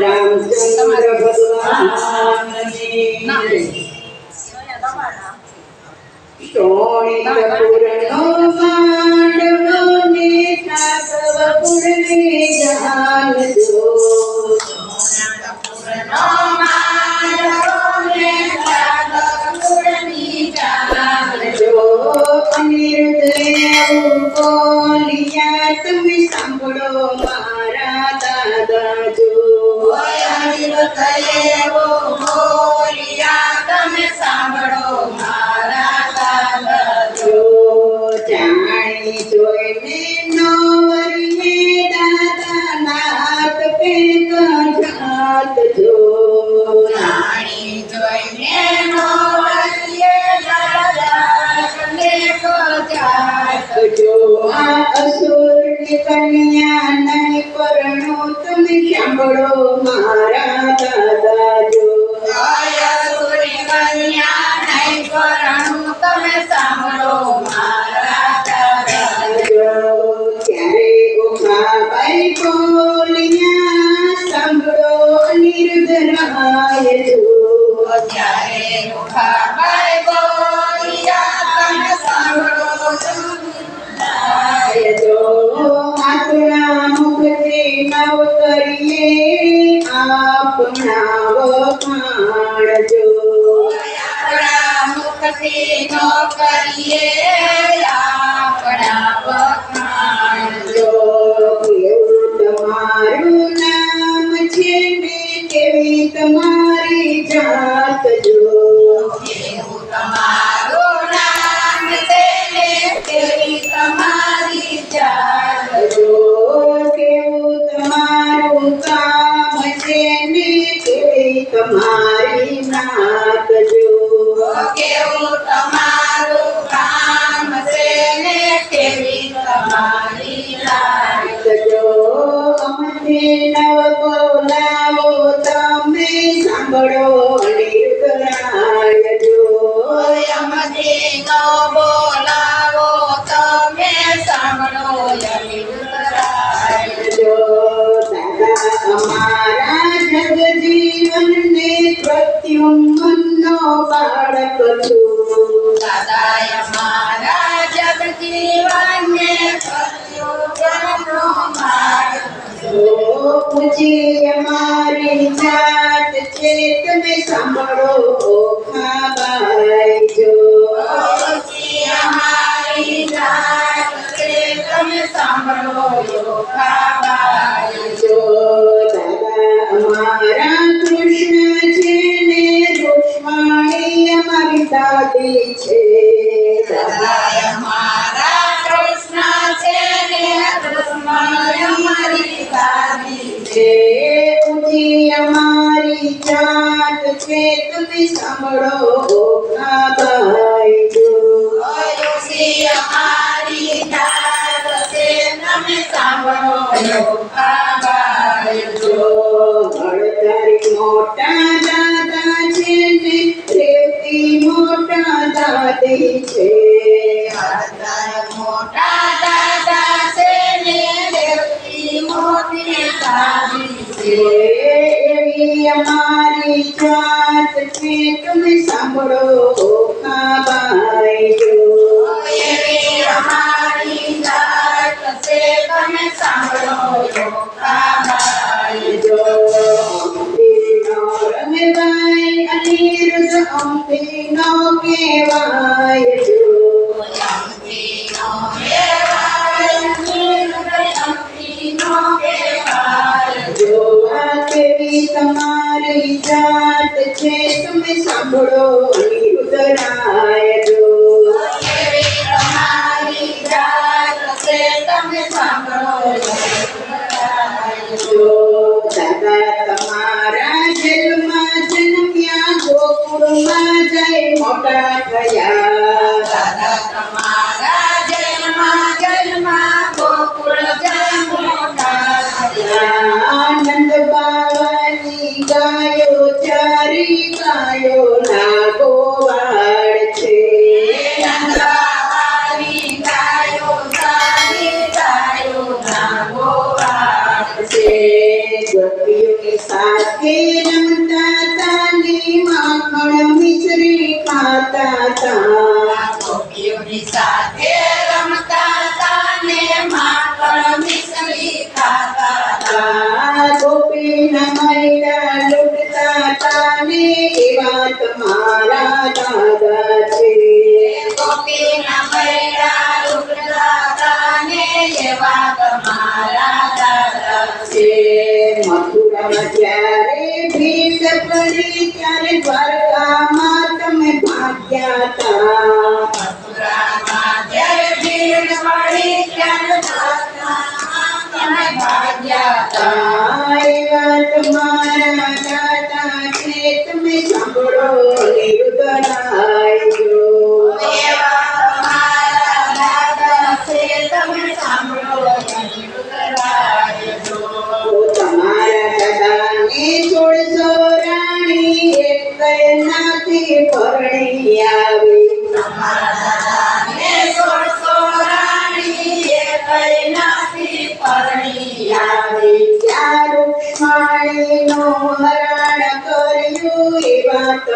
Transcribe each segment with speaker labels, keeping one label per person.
Speaker 1: રામચંદ્ર ભગવાનની શોણિતપુરનો માંડવો જો જો
Speaker 2: નો
Speaker 1: બોલાવો તમે સાંભળો
Speaker 2: યમિરાય
Speaker 1: જો દાદા અમારા જગજીવનને પ્રત્યુમનનો બાળક છું
Speaker 2: દાદાય મારા જગજીવનને પ્રત્યુગનો માર્ગ
Speaker 1: જો પૂછી અમારી જાત છે તમે સાંભળો ખાબાઈ જો
Speaker 2: તમે સાંભળો
Speaker 1: ખાબાઈ જો
Speaker 2: ઓછી અમારી જાત છે તમે સાંભળો યોગાબાઈ
Speaker 1: જો ભણતરી મોટા દાદા છે ને રેવતી મોટા દાદી છે
Speaker 2: દાદા મોટા
Speaker 1: તમે સાંભળો
Speaker 2: યોગાબાઈ
Speaker 1: જો અમતીનો રમવાય અનિરુદ્ધ અમતીનો કહેવાય જો
Speaker 2: યમતીનો કહેવાય, નિર્દયમતીનો કહેવાય.
Speaker 1: જોવા કેવી તમારી જાત છે તમે સાંભળો નિરુદરાય જો મોટા થયા
Speaker 2: દાદા તમારા જન્મા જન્મા મોટા
Speaker 1: આનંદ પાવાની ગાયો ચારી ગાયો ના ગોવાળ છે
Speaker 2: સાથે સારી ગાય
Speaker 1: રમાતા તા
Speaker 2: ગોપીઓની સાથે રમતા હતા ને માખણ મિશ્રી ખાતા હતા.
Speaker 1: ગોપીના મૈડા લૂટતા તા ને એવા તમારા દાદા છે
Speaker 2: ગોપીના મૈડા લૂંટતા હતા ને એવા તમારા દાદા છે.
Speaker 1: મથુરામાં જ્યારે ભીડ પડી ત્યારે દ્વારકામાં તમે ज्ञाता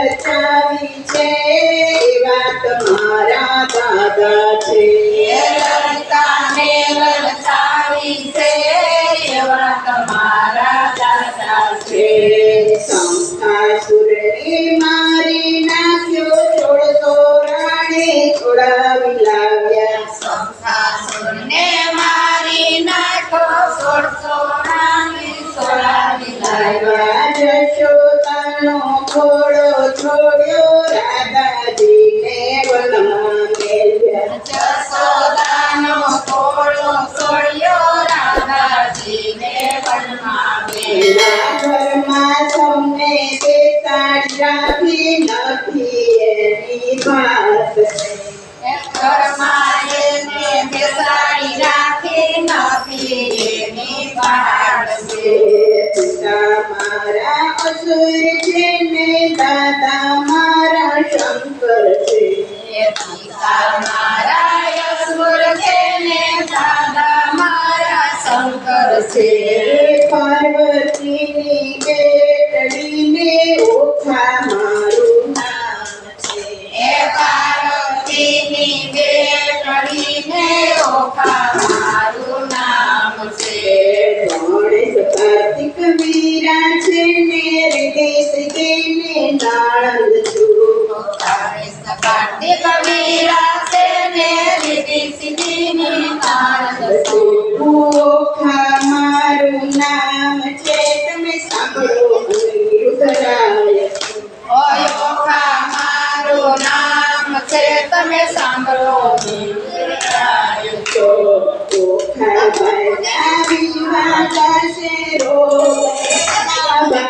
Speaker 1: લલચાવી છે એવા તમારા દાદા છે. ઘોડો છોડ્યો રાધાજીને વનમાં
Speaker 2: જશોદાનો ઘોડો છોડ્યો, રાધાજીને વનમાં મેલ્યા.
Speaker 1: ઘરમાં સૌને બેસાડી રાખી નથી એની વાત
Speaker 2: ઘરમાં એને બેસાડી રાખી નથી એની પાડ છે.
Speaker 1: મારા અસુર છે મારા શંકર છે. તમે સાંભળો
Speaker 2: ઓખા
Speaker 1: ભાઈના વિવાહ થશે રોગ